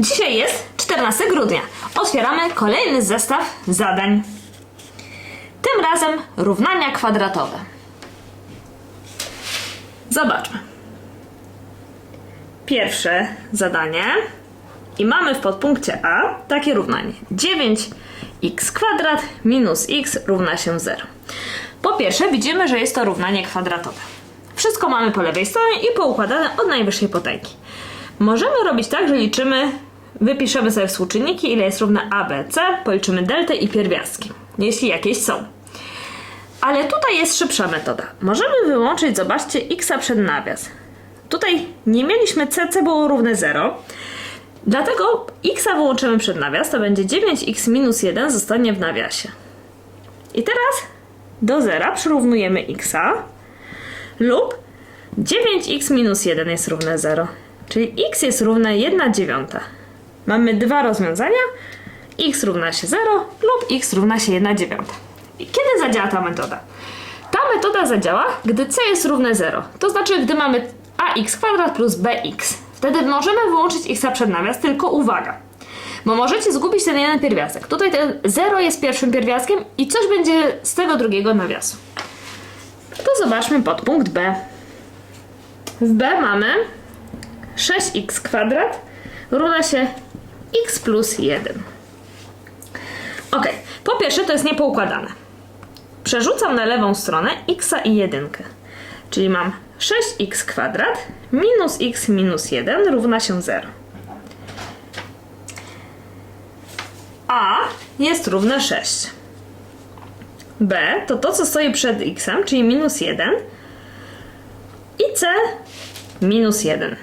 Dzisiaj jest 14 grudnia. Otwieramy kolejny zestaw zadań. Tym razem równania kwadratowe. Zobaczmy. Pierwsze zadanie. I mamy w podpunkcie A takie równanie. 9x kwadrat minus x równa się 0. Po pierwsze widzimy, że jest to równanie kwadratowe. Wszystko mamy po lewej stronie i poukładane od najwyższej potęgi. Możemy robić tak, że liczymy, wypiszemy sobie współczynniki, ile jest równe a, b, c, policzymy deltę i pierwiastki, jeśli jakieś są. Ale tutaj jest szybsza metoda. Możemy wyłączyć, zobaczcie, x przed nawias. Tutaj nie mieliśmy c, c było równe 0. Dlatego x wyłączymy przed nawias, to będzie 9x minus 1 zostanie w nawiasie. I teraz do zera przyrównujemy x lub 9x minus 1 jest równe 0. Czyli x jest równe 1 dziewiąta. Mamy dwa rozwiązania. x równa się 0 lub x równa się 1 dziewiąta. I kiedy zadziała ta metoda? Ta metoda zadziała, gdy c jest równe 0. To znaczy, gdy mamy ax kwadrat plus bx. Wtedy możemy wyłączyć x przed nawias, tylko uwaga. Bo możecie zgubić ten jeden pierwiastek. Tutaj ten 0 jest pierwszym pierwiastkiem i coś będzie z tego drugiego nawiasu. To zobaczmy podpunkt B. W B mamy 6x kwadrat równa się x plus 1. Ok, po pierwsze to jest niepoukładane. Przerzucam na lewą stronę x i 1. Czyli mam 6x kwadrat minus x minus 1 równa się 0. A jest równe 6. B to to, co stoi przed x, czyli minus 1. I C minus 1.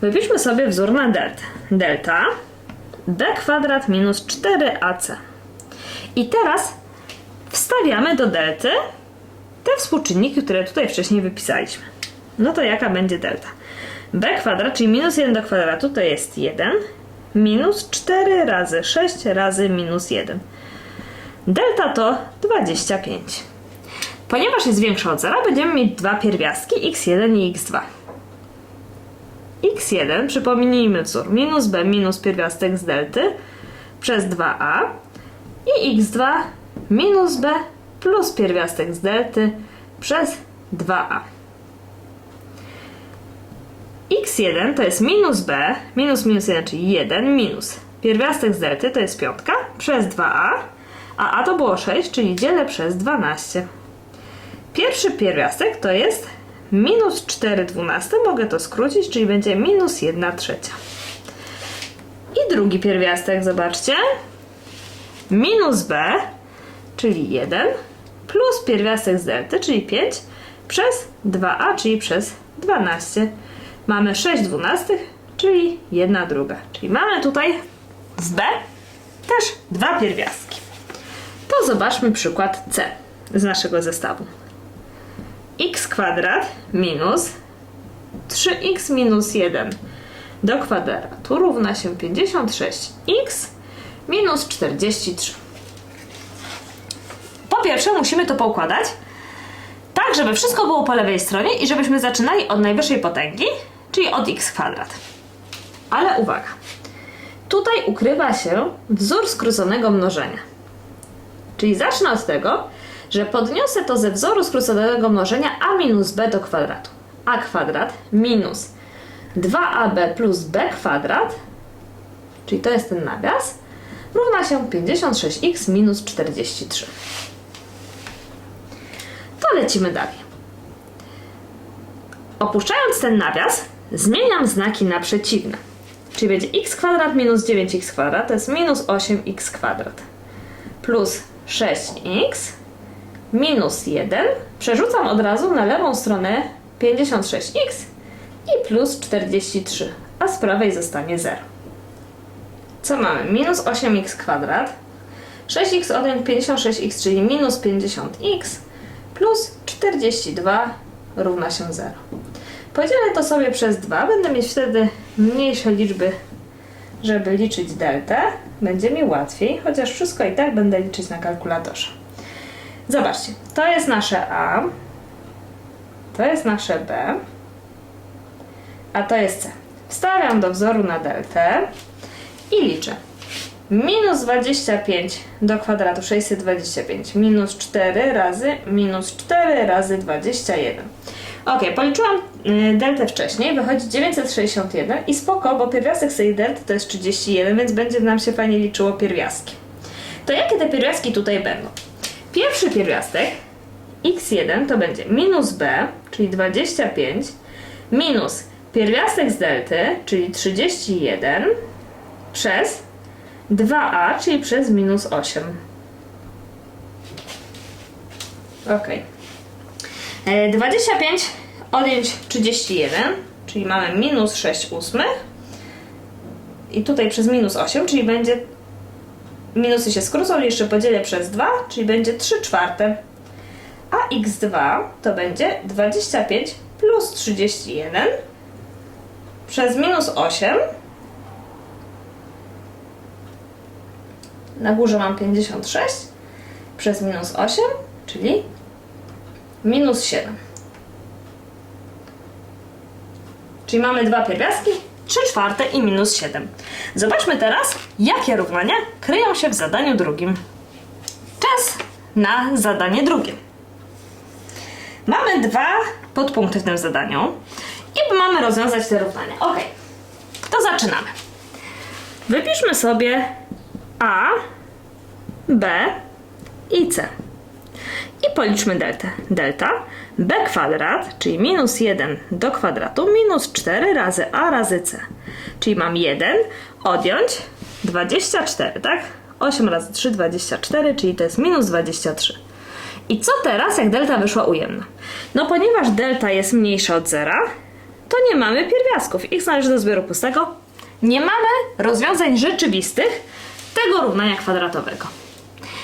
Wypiszmy sobie wzór na delta. Delta b kwadrat minus 4ac. I teraz wstawiamy do delty te współczynniki, które tutaj wcześniej wypisaliśmy. No to jaka będzie delta? b kwadrat, czyli minus 1 do kwadratu to jest 1 minus 4 razy 6 razy minus 1. Delta to 25. Ponieważ jest większa od zera, będziemy mieć dwa pierwiastki x1 i x2. X1, przypomnijmy wzór, minus b minus pierwiastek z delty przez 2a i x2 minus b plus pierwiastek z delty przez 2a. x1 to jest minus b, minus minus 1, czyli 1, minus pierwiastek z delty to jest piątka przez 2a, a a to było 6, czyli dzielę przez 12. Pierwszy pierwiastek to jest minus 4 dwunaste, mogę to skrócić, czyli będzie minus 1 trzecia. I drugi pierwiastek, zobaczcie, minus b, czyli 1, plus pierwiastek z delty, czyli 5, przez 2a, czyli przez 12. Mamy 6 dwunastych, czyli 1 druga. Czyli mamy tutaj w b też dwa pierwiastki. To zobaczmy przykład C z naszego zestawu. X kwadrat minus 3x minus 1 do kwadratu równa się 56x minus 43. Po pierwsze musimy to poukładać tak, żeby wszystko było po lewej stronie i żebyśmy zaczynali od najwyższej potęgi, czyli od x kwadrat. Ale uwaga, tutaj ukrywa się wzór skróconego mnożenia. Czyli zacznę od tego, że podniosę to ze wzoru skróconego mnożenia a minus b do kwadratu. a kwadrat minus 2ab plus b kwadrat, czyli to jest ten nawias, równa się 56x minus 43. To lecimy dalej. Opuszczając ten nawias, zmieniam znaki na przeciwne. Czyli będzie x kwadrat minus 9x kwadrat, to jest minus 8x kwadrat plus 6x minus 1. Przerzucam od razu na lewą stronę 56x i plus 43, a z prawej zostanie 0. Co mamy? Minus 8x kwadrat, 6x odjąć 56x, czyli minus 50x plus 42 równa się 0. Podzielę to sobie przez 2, będę mieć wtedy mniejsze liczby żeby liczyć deltę, będzie mi łatwiej, chociaż wszystko i tak będę liczyć na kalkulatorze. Zobaczcie, to jest nasze A, to jest nasze B, a to jest C. Wstawiam do wzoru na deltę i liczę. Minus 25 do kwadratu 625 minus 4 razy minus 4 razy 21. Ok, policzyłam y, deltę wcześniej, wychodzi 961 i spoko, bo pierwiastek z tej delty to jest 31, więc będzie nam się fajnie liczyło pierwiastki. To jakie te pierwiastki tutaj będą? Pierwszy pierwiastek x1 to będzie minus b, czyli 25, minus pierwiastek z delty, czyli 31, przez 2a, czyli przez minus 8. Ok. E, 25 odjąć 31, czyli mamy minus 6 ósmych. I tutaj przez minus 8, czyli będzie minusy się skrócą, jeszcze podzielę przez 2, czyli będzie 3 czwarte. A x2 to będzie 25 plus 31 przez minus 8. Na górze mam 56 przez minus 8, czyli minus 7. Czyli mamy dwa pierwiastki, 3 czwarte i minus 7. Zobaczmy teraz, jakie równania kryją się w zadaniu drugim. Czas na zadanie drugie. Mamy dwa podpunkty w tym zadaniu i mamy rozwiązać te równania. Ok, to zaczynamy. Wypiszmy sobie A, B i C. I policzmy deltę. Delta b kwadrat, czyli minus 1 do kwadratu, minus 4 razy a razy c. Czyli mam 1 odjąć 24, tak? 8 razy 3, 24, czyli to jest minus 23. I co teraz, jak delta wyszła ujemna? No ponieważ delta jest mniejsza od zera, to nie mamy pierwiastków. x należy do zbioru pustego. Nie mamy rozwiązań rzeczywistych tego równania kwadratowego.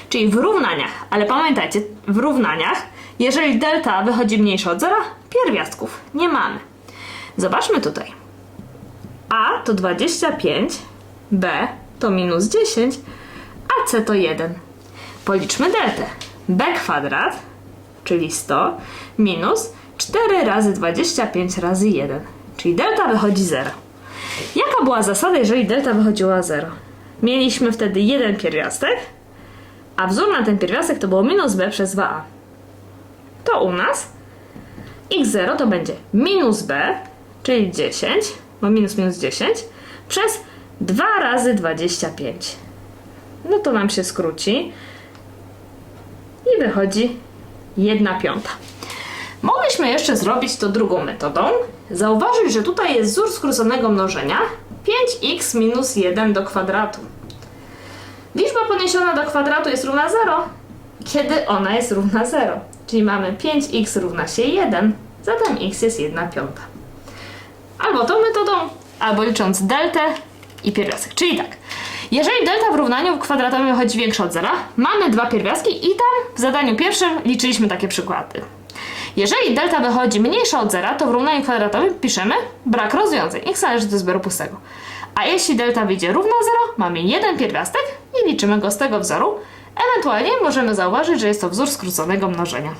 Czyli w równaniach, ale pamiętajcie, w równaniach, jeżeli delta wychodzi mniejsza od zera, pierwiastków nie mamy. Zobaczmy tutaj. A to 25, B to minus 10, a C to 1. Policzmy deltę. B kwadrat, czyli 100, minus 4 razy 25 razy 1, czyli delta wychodzi 0. Jaka była zasada, jeżeli delta wychodziła 0? Mieliśmy wtedy jeden pierwiastek, a wzór na ten pierwiastek to było minus b przez 2a. To u nas x0 to będzie minus b, czyli 10, bo minus minus 10, przez 2 razy 25. No to nam się skróci i wychodzi 1 piąta. Mogliśmy jeszcze zrobić to drugą metodą. Zauważyć, że tutaj jest wzór skróconego mnożenia 5x minus 1 do kwadratu. Liczba podniesiona do kwadratu jest równa 0, kiedy ona jest równa 0. Czyli mamy 5x równa się 1, zatem x jest 1 piąta. Albo tą metodą, albo licząc deltę i pierwiastek. Czyli tak, jeżeli delta w równaniu kwadratowym wychodzi większa od zera, mamy dwa pierwiastki i tam w zadaniu pierwszym liczyliśmy takie przykłady. Jeżeli delta wychodzi mniejsza od zera, to w równaniu kwadratowym piszemy brak rozwiązań. x należy do zbioru pustego. A jeśli delta wyjdzie równa 0, mamy jeden pierwiastek i liczymy go z tego wzoru. Ewentualnie możemy zauważyć, że jest to wzór skróconego mnożenia.